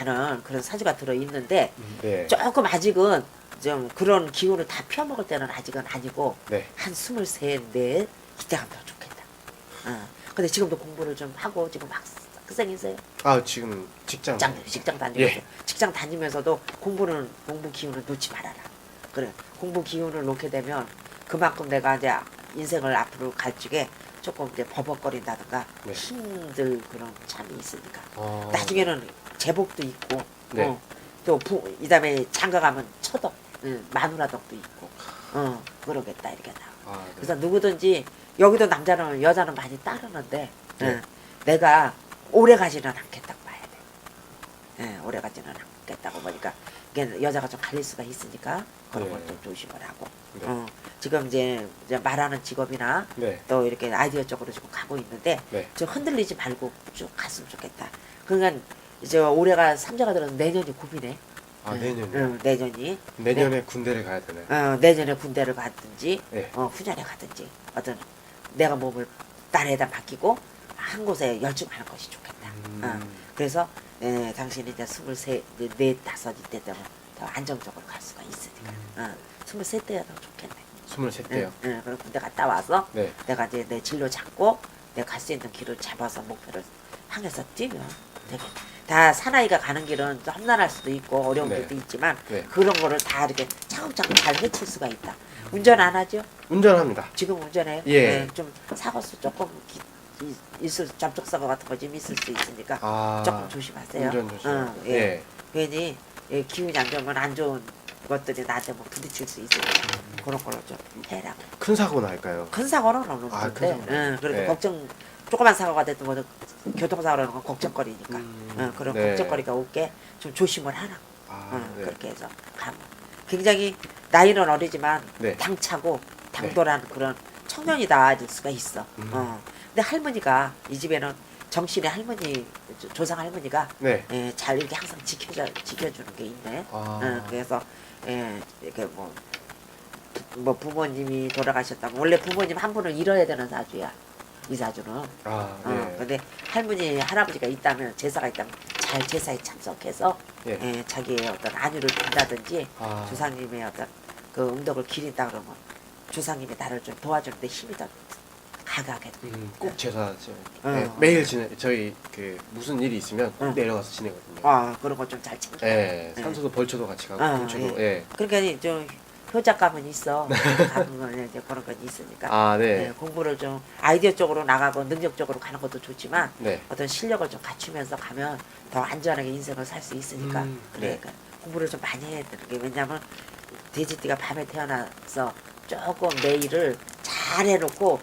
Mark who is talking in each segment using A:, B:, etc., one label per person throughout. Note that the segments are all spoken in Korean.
A: 하는 그런 사주가 들어 있는데
B: 네.
A: 조금 아직은 좀 그런 기운을 다 펴먹을 때는 아직은 아니고
B: 네.
A: 한 스물셋 넷 이때 가면 더 좋겠다. 어. 근데 지금도 공부를 좀 하고 지금 학생이세요?
B: 아 지금 직장.
A: 직장 직장 다니면서
B: 예.
A: 직장 다니면서도 공부는 공부 기운을 놓지 말아라. 그래 공부 기운을 놓게 되면 그만큼 내가 이제 인생을 앞으로 갈 적에 조금 이제 버벅거린다든가
B: 네.
A: 힘들 그런 참이 있으니까
B: 아,
A: 나중에는 제복도 있고
B: 네.
A: 어, 또 부, 이다음에 장가 가면 처덕 응, 마누라덕도 있고 어 그러겠다 이렇게 나와.
B: 아, 네.
A: 그래서 누구든지 여기도 남자는 여자는 많이 따르는데
B: 네.
A: 예, 내가 오래 가지는 돼. 예, 오래 가지는 않겠다고 보니까 이게 여자가 좀 갈릴 수가 있으니까 그런
B: 네.
A: 걸 좀 조심을 하고.
B: 네.
A: 어, 지금 이제, 이제 말하는 직업이나
B: 네.
A: 또 이렇게 아이디어 쪽으로 지금 가고 있는데
B: 네.
A: 좀 흔들리지 말고 쭉 갔으면 좋겠다. 그러니까 이제 올해가 삼자가 들어서 내년이 고비네.
B: 아
A: 예,
B: 내년에.
A: 응, 내년이
B: 내년에 군대를 가야 되나요?
A: 어, 내년에 군대를 가든지
B: 네.
A: 어, 후년에 가든지 어떤 내가 몸을 딸에다 맡기고 한 곳에 열중하는 것이 좋겠다.
B: 음.
A: 어, 그래서 에, 당신이 이제 스물세, 네, 넷, 다섯 이때 되면 더 안정적으로 갈 수가 있으니까. 어, 스물세 때야 더 좋겠네.
B: 23대요.
A: 응, 응, 그럼 군대 갔다 와서
B: 네.
A: 내가 이제 내 진로 잡고 내가 갈 수 있는 길을 잡아서 목표를 향해서 뛰면 되겠다. 다 사나이가 가는 길은 좀 험난할 수도 있고 어려운
B: 네.
A: 길도 있지만
B: 네.
A: 그런 거를 다 이렇게 차곡차곡 잘 헤칠 수가 있다. 운전 안 하죠?
B: 운전합니다.
A: 지금 운전해요?
B: 예.
A: 네, 좀 사고수 조금 기- 이- 있을 접촉 사고 같은 거 좀 있을 수 있으니까
B: 아.
A: 조금 조심하세요.
B: 운전 조심.
A: 어, 예.
B: 예.
A: 괜히 예, 기운이 안 좋으면 안 좋은 것들이 나한테 뭐 부딪힐 수 있으니까 그런 거를 좀 해라.
B: 큰 사고 날까요?
A: 큰 사고는
B: 아,
A: 없는데,
B: 큰 사고는
A: 응, 그래도
B: 네.
A: 걱정 조그만 사고가 됐든 뭐 교통사고라는 건 걱정거리니까
B: 음,
A: 어, 그런
B: 네.
A: 걱정거리가 없게 좀 조심을 하라.
B: 아,
A: 어,
B: 네.
A: 그렇게 해서 가면 굉장히 나이는 어리지만
B: 네.
A: 당차고 당돌한 그런 청년이다 될 수가 있어.
B: 음.
A: 어. 근데 할머니가 이 집에는 정신의 할머니 조- 조상 할머니가
B: 네.
A: 예, 잘 이렇게 항상 지켜줘 지켜주는 게 있네.
B: 아.
A: 어, 그래서 예, 이렇게 뭐, 부- 뭐 부모님이 돌아가셨다면 원래 부모님 한 분을 잃어야 되는 사주야. 이 사주는.
B: 아,
A: 어,
B: 네.
A: 근데 할머니 할아버지가 있다면 제사가 있다면 잘 제사에 참석해서
B: 예.
A: 예, 자기의 어떤 안위를 빈다든지
B: 아.
A: 조상님의 어떤 그 음덕을 기린다 그러면 조상님이 나를 좀 도와주는데 힘이 더 가가게 돼.
B: 음, 꼭 제사 지
A: 어.
B: 네, 매일 지내 저희 그 무슨 일이 있으면 꼭
A: 응.
B: 내려가서 지내거든요.
A: 아 그런 거 좀잘 챙겨.
B: 예.
A: 네.
B: 산소도 벌초도 같이 가고
A: 아,
B: 분초도 예.
A: 그러니까 좀 효자감은 있어. 가끔은 이제 그런 건 있으니까.
B: 아,
A: 네,
B: 네.
A: 공부를 좀 아이디어 쪽으로 나가고 능력 쪽으로 가는 것도 좋지만
B: 네.
A: 어떤 실력을 좀 갖추면서 가면 더 안전하게 인생을 살 수 있으니까
B: 음,
A: 그래
B: 네.
A: 그러니까 공부를 좀 많이 해야 되는 게 왜냐면 돼지띠가 밤에 태어나서 조금 내 일을 잘 해놓고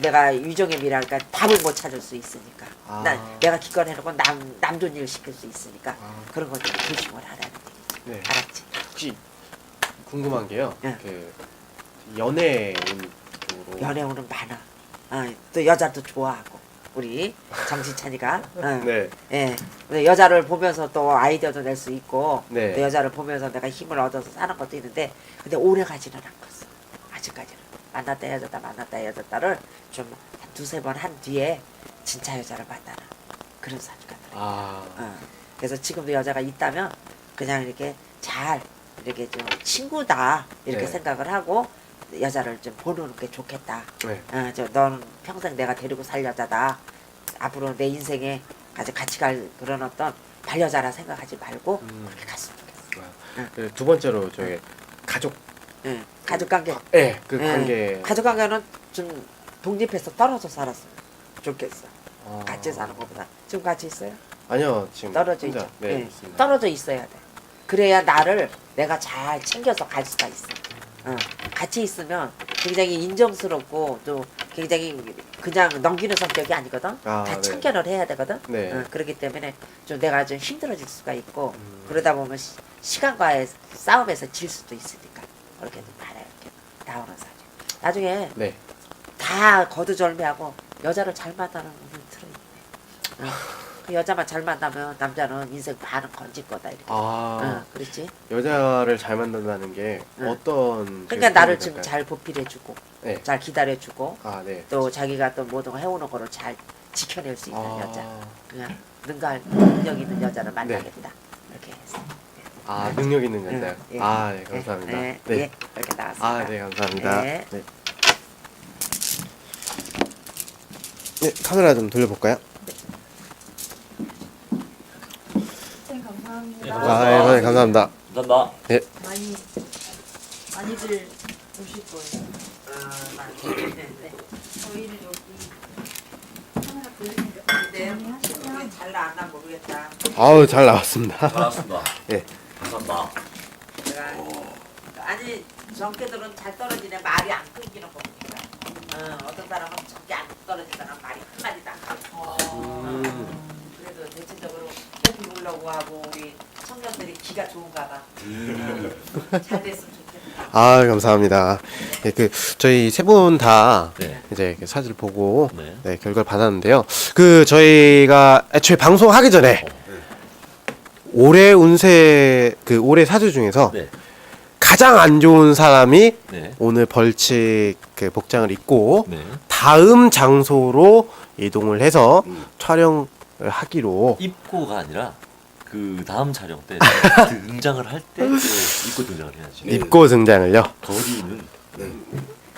A: 내가 유정의 미랄까 답을 못 찾을 수 있으니까
B: 아.
A: 난 내가 기껏 해놓고 남, 남 좋은 일 시킬 수 있으니까
B: 아.
A: 그런 거좀 조심을 하라는 얘기지
B: 네.
A: 알았지?
B: 혹시 궁금한 게요.
A: 네.
B: 그 연예인 쪽으로
A: 연애운은 많아 어, 또 여자도 좋아하고 우리 정신찬이가 어.
B: 네.
A: 예. 근데 여자를 보면서 또 아이디어도 낼 수 있고
B: 네.
A: 또 여자를 보면서 내가 힘을 얻어서 사는 것도 있는데 근데 오래 가지는 않겠어 만났다 헤어졌다 만났다 헤어졌다를 좀한 두세 번 한 뒤에 진짜 여자를 만나는 그런 사주가 들어
B: 아.
A: 어. 그래서 지금도 여자가 있다면 그냥 이렇게 잘 이렇게 좀 친구다 이렇게
B: 네.
A: 생각을 하고 여자를 좀 보는 게 좋겠다
B: 네.
A: 어, 저 너는 평생 내가 데리고 살 여자다. 앞으로 내 인생에 같이 같이 갈 그런 어떤 반여자라 생각하지 말고
B: 음.
A: 그렇게 갔으면 좋겠어. 응.
B: 그두 번째로 저희 가족
A: 응. 가족 관계.
B: 예, 그
A: 응.
B: 관계
A: 가족 관계는 좀 독립해서 떨어져 살았으면 좋겠어.
B: 어.
A: 같이 사는 것보다. 지금 같이 있어요?
B: 아니요, 지금
A: 떨어져
B: 혼자
A: 있죠.
B: 네,
A: 예.
B: 있습니다.
A: 떨어져 있어야 돼. 그래야 나를 내가 잘 챙겨서 갈 수가 있어. 어, 같이 있으면 굉장히 인정스럽고 또 굉장히 그냥 넘기는 성격이 아니거든.
B: 아,
A: 다
B: 네.
A: 참견을 해야 되거든.
B: 네.
A: 어, 그렇기 때문에 좀 내가 좀 힘들어질 수가 있고
B: 음.
A: 그러다 보면 시, 시간과의 싸움에서 질 수도 있으니까 그렇게 좀 말해 이렇게 나오는 사주. 나중에
B: 네.
A: 다 거두절미하고 여자를 잘 만나는 운이 들어있네. 어, 그 여자만 잘 만나면 남자는 인생 반은 건질 거다 이렇게.
B: 아,
A: 어, 그렇지.
B: 여자를 잘 만난다는 게
A: 응.
B: 어떤
A: 그러니까
B: 그
A: 나를 지금
B: 될까요?
A: 잘 보필해주고
B: 네.
A: 잘 기다려주고
B: 아, 네.
A: 또 자기가 또 모든 거 해오는 거를 잘 지켜낼 수 있는
B: 아,
A: 여자. 그냥 능가 능력 있는 여자를 만나겠다. 이렇게 해서.
B: 아 능력 있는 여자요.
A: 예.
B: 아 네 감사합니다.
A: 네,
B: 네.
A: 예, 이렇게 나왔습니다.
B: 아 네 감사합니다.
A: 네.
B: 네. 네 카메라 좀 돌려볼까요?
C: 선생님 감사합니다.
B: 아 네, 선생님 감사합니다.
D: 감사합니다.
C: 많이 많이들 오실 거예요.
A: 어, 많이 좋겠는데.
C: 저희를 여기 카메라 돌리는데
A: 근데
C: 많이 하시면
A: 이게 잘 나왔나 모르겠다.
B: 아우 잘 나왔습니다.
D: 반갑습니다.
B: 예.
A: 내가 아니 정계들은 잘 떨어지네 말이 안 끊기는 거 보니까. 어, 어떤 사람은 정계 안 떨어지다가 말이 한 마디도 안 끊겨.
B: 음.
A: 그래도 대체적으로 계속 놀려고 하고 우리 청년들이 기가 좋은가 봐. 어, 잘 됐으면 좋겠다.
B: 아 감사합니다. 예, 그 저희 세 분 다
D: 네.
B: 이제 이렇게 사진을 보고
D: 네.
B: 네, 결과를 받았는데요. 그 저희가 애초에 방송하기 전에 올해 운세 그 올해 사주 중에서
D: 네.
B: 가장 안 좋은 사람이
D: 네.
B: 오늘 벌칙 그 복장을 입고
D: 네.
B: 다음 장소로 이동을 해서 촬영을 하기로
D: 입고가 아니라 그 다음 촬영 때 등장을 할 때 입고 등장을 해야지.
B: 입고 등장을요.
D: 거리는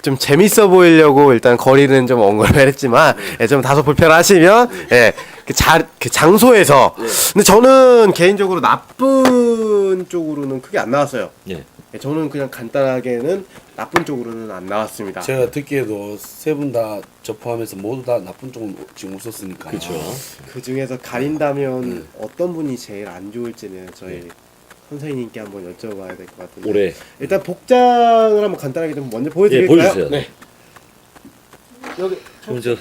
B: 좀 재밌어 보이려고 일단 거리는 좀 엉걸매했지만 예, 좀 다소 불편하시면 예, 그, 자, 그 장소에서 근데 저는 개인적으로 나쁜 쪽으로는 크게 안 나왔어요.
D: 예.
B: 예, 저는 그냥 간단하게는 나쁜 쪽으로는 안 나왔습니다.
E: 제가 듣기에도 세 분다 접하면서 모두 다 나쁜 쪽은 지금 없었으니까.
D: 그렇죠.
B: 그 중에서 가린다면 어떤 분이 제일 안 좋을지는 저희 선생님께 한번 여쭤봐야 될 것 같은데
D: 올해
B: 일단 복장을 한번 간단하게 좀 먼저 보여드릴까요?
D: 예, 보여주세요.
B: 네. 여기
D: 그럼 저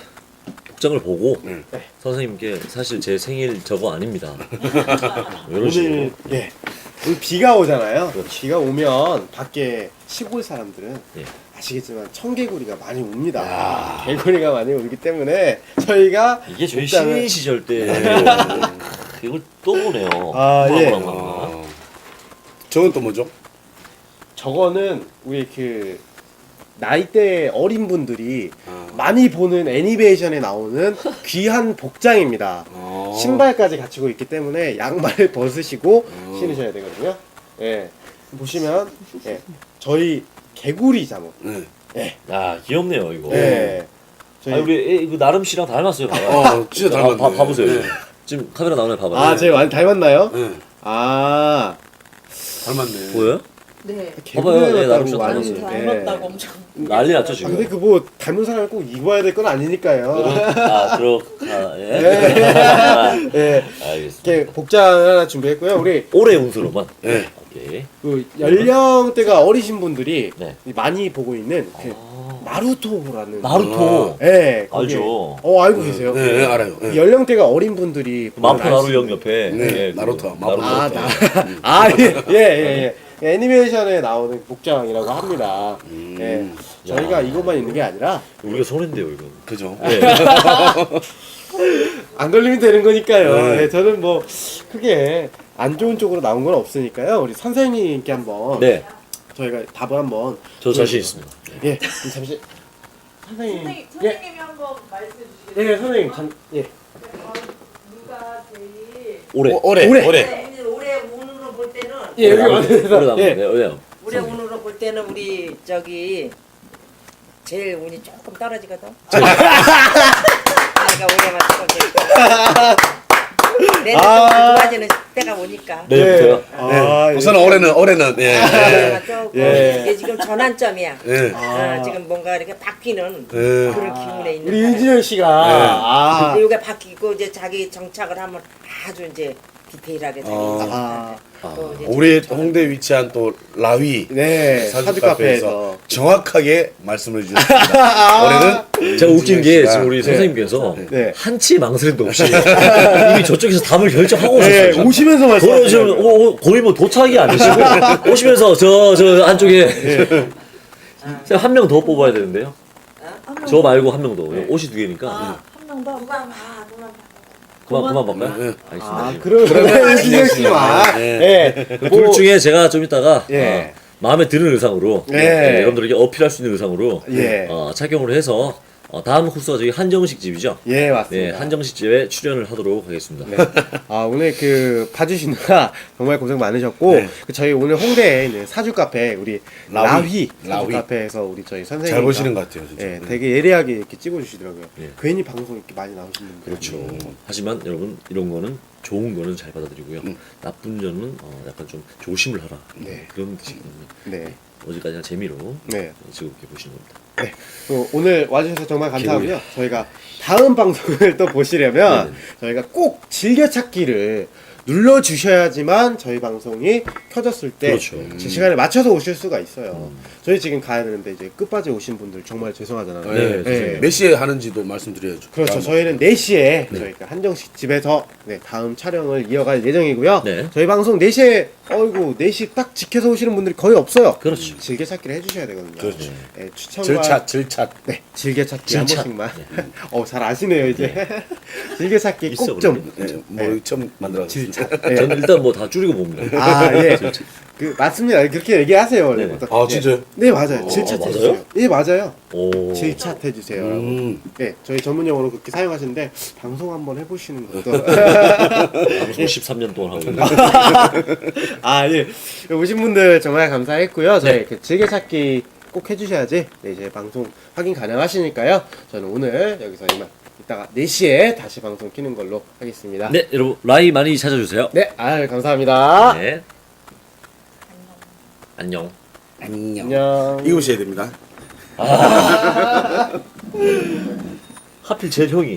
D: 복장을 보고
E: 네.
D: 선생님께 사실 제 생일 저거 아닙니다. 이런
B: 오늘
D: 식으로.
B: 예 오늘 비가 오잖아요.
D: 그렇지.
B: 비가 오면 밖에 시골 사람들은
D: 예.
B: 아시겠지만 청개구리가 많이 옵니다. 개구리가 많이 오기 때문에 저희가
D: 이게 저희 신인 시절 때 이걸 또 보네요.
B: 아, 예.
D: 뭐라.
E: 어. 저건 또 뭐죠?
B: 저거는 우리 그 나이대 어린 분들이
E: 아.
B: 많이 보는 애니메이션에 나오는 귀한 복장입니다.
E: 어.
B: 신발까지 갖추고 있기 때문에 양말을 벗으시고
E: 어.
B: 신으셔야 되거든요. 예. 보시면 예. 저희 개구리 잠옷.
E: 네.
D: 야 귀엽네요 이거.
B: 예. 저희
D: 아 우리 애, 이거 나름 씨랑 닮았어요. 봐봐요.
E: 어, 진짜 닮았네.
D: 봐, 봐보세요.
E: 네.
D: 지금 카메라 나오네 봐봐요.
B: 아, 제가 많이 닮았나요?
E: 네.
B: 아,
E: 닮았네.
D: 보여요?
C: 네.
B: 개구리
D: 봐봐요. 예,
B: 닮았다고
D: 나름
B: 많이.
D: 닮았어요.
B: 예.
C: 닮았다고 엄청.
D: 난리 났죠
B: 아,
D: 지금.
B: 근데 그 뭐 닮은 사람이 꼭 입어야 될 건 아니니까요.
D: 아 그렇다. 예.
B: 예.
D: 알겠습니다.
B: 이렇게 복장을 하나 준비했고요. 우리
D: 올해 운수로만.
E: 네.
D: 오케이.
B: 그 연령대가 어리신 분들이
D: 네.
B: 많이 보고 있는 그
D: 아,
B: 나루토라는
D: 나루토.
B: 예, 거기에-
D: 알죠.
B: 어 알고 계세요?
E: 네, 네, 알아요. 네.
B: 연령대가 어린 분들이 보면
D: 마포
B: 알 수
D: 나루형 옆에.
E: 네,
D: 예, 그
E: 나루토, 마포
B: 아,
D: 나루토.
B: 나, 아, 예, 예, 예, 예. 애니메이션에 나오는 복장이라고 합니다.
E: 음.
B: 예. 저희가 이것만 있는 게 아니라
D: 우리가 손인데요 이거.
E: 그죠?
D: 네.
B: 안 걸리면 되는 거니까요.
E: 네.
B: 예, 저는 뭐 크게 안 좋은 쪽으로 나온 건 없으니까요. 우리 선생님께 한번
D: 네.
B: 저희가 답을 한번
D: 저 자신 있습니다.
B: 예, 그럼 잠시 선생님,
C: 선생님,
B: 예,
C: 선생님이 한번 말씀해 주시겠어요?
B: 예, 선생님, 잠, 예.
C: 누가 제일
D: 올해.
E: 어, 올해.
B: 올해.
E: 올해.
B: 예, 여기
D: 올해
B: 와주셔서
D: 남은
B: 예.
D: 네, 올해.
A: 올해 운으로 볼 때는 우리 저기 제일 운이 조금 떨어지거든. 내가 올해만 조금 내년
B: 아.
A: 좀 좋아지는 때가 오니까.
D: 내일부터요.
B: 아, 예.
E: 우선 올해는 올해는 예.
A: 올해만 조금
B: 예.
A: 이게 지금 전환점이야.
E: 예.
A: 어, 지금 뭔가 이렇게 바뀌는
E: 예.
A: 그런 기운에 있는.
B: 우리. 윤진영 씨가 아,
A: 근데 이게 바뀌고 이제 자기 정착을 하면 아주 이제 디테일하게 자기
E: 어.
A: 정착을
B: 아.
A: 또 이제
E: 우리
A: 정착을
E: 홍대에 위치한 또 라위
B: 네,
E: 사주 카페에서
B: 카페에서
E: 정확하게 말씀을 주셨습니다. 올해는
D: 제가 웃긴 게 지금 우리 선생님께서
B: 네.
D: 한치 망설임도 없이 이미 저쪽에서 답을 결정하고
B: 네,
D: 오셨어요.
B: 오시면서
D: 거의 지금
B: 말씀하시는
D: 오- 오- 거의 뭐 도착이 아니시고 오시면서 저 저 안쪽에 제가 한명 더 뽑아야 되는데요. 저 말고 한 명 더. 옷이 두 개니까
C: 아, 한명 더.
A: 누가 봐 누가 봐.
D: 그만 그만 볼까요?
E: 네.
D: 알겠습니다.
B: 아, 그러면 윤진영 씨만
E: 네.
B: 예.
D: 그 둘 중에 제가 좀 이따가
B: 예.
D: 어, 마음에 드는 의상으로
B: 예.
D: 예, 여러분들에게 어필할 수 있는 의상으로
B: 예.
D: 어, 착용을 해서 어, 다음 코스가 저기 한정식 집이죠.
B: 예
D: 네,
B: 맞습니다.
D: 한정식 집에 출연을 하도록 하겠습니다.
B: 네. 아 오늘 그 봐주시느라 정말 고생 많으셨고
E: 네.
B: 그 저희 오늘 홍대에 있는 사주 카페 우리
E: 라휘.
B: 라휘, 사주
E: 라휘.
B: 카페에서 우리 저희 선생님
E: 잘 보시는 것 같아요, 진짜.
B: 예, 되게 예리하게 이렇게 찍어주시더라고요.
D: 예.
B: 괜히 방송 이렇게 많이 나오시는 분들
D: 그렇죠. 하지만 여러분 이런 거는 좋은 거는 잘 받아들이고요. 나쁜 점은 어, 약간 좀 조심을 하라.
B: 네.
D: 그런 뜻이거든요.
B: 네.
D: 어제까지는 재미로
B: 네.
D: 즐겁게 보시는 겁니다.
B: 네. 또 오늘 와주셔서 정말 감사하고요. 저희가 다음 방송을 또 보시려면
D: 네네.
B: 저희가 꼭 즐겨찾기를 눌러 주셔야지만 저희 방송이 켜졌을 때
D: 그렇죠.
B: 제 시간에 맞춰서 오실 수가 있어요. 저희 지금 가야 되는데 이제 끝까지 오신 분들 정말 죄송하잖아요.
E: 네,
B: 네.
E: 몇 시에 하는지도 말씀드려야죠.
B: 그렇죠. 저희는 4시에 저희가 한정식 집에서 네, 다음 촬영을 이어갈 예정이고요.
D: 네.
B: 저희 방송 4시에 어이구 4시 딱 지켜서 오시는 분들이 거의 없어요.
D: 그렇죠.
B: 즐겨 찾기를 해주셔야 되거든요.
E: 그렇죠.
B: 네, 추천과
E: 절차, 절차.
B: 네, 즐겨 찾기 한
D: 질차.
B: 번씩만. 어, 잘 아시네요 이제. 즐겨 찾기
D: 있어,
B: 꼭 좀.
E: 네, 뭐 처음 만들었습니다.
B: 네.
D: 저는 일단 뭐 다 줄이고 봅니다.
B: 아 예. 그 맞습니다. 그렇게 얘기하세요 원래부터.
E: 아, 진짜요?
B: 네 맞아요.
E: 어,
B: 질차
D: 맞아요?
B: 해주세요. 예 맞아요.
D: 오.
B: 질차 해주세요.
E: 음.
B: 네, 저희 전문 용어로 그렇게 사용하시는데 방송 한번 해보시는 것도.
D: 방송 13년 동안 하고 있는데.
B: 아 예. 오신 분들 정말 감사했고요. 저희 이렇게 즐겨찾기 꼭 해주셔야지 네, 이제 방송 확인 가능하시니까요. 저는 오늘 여기서 이만 이따가 4시에 다시 방송 키는 걸로 하겠습니다.
D: 네, 여러분 라이 많이 찾아주세요.
B: 네, 아 감사합니다.
D: 네. 안녕.
E: 안녕.
B: 안녕.
E: 이우셔야 됩니다.
D: 하필 제일 형이.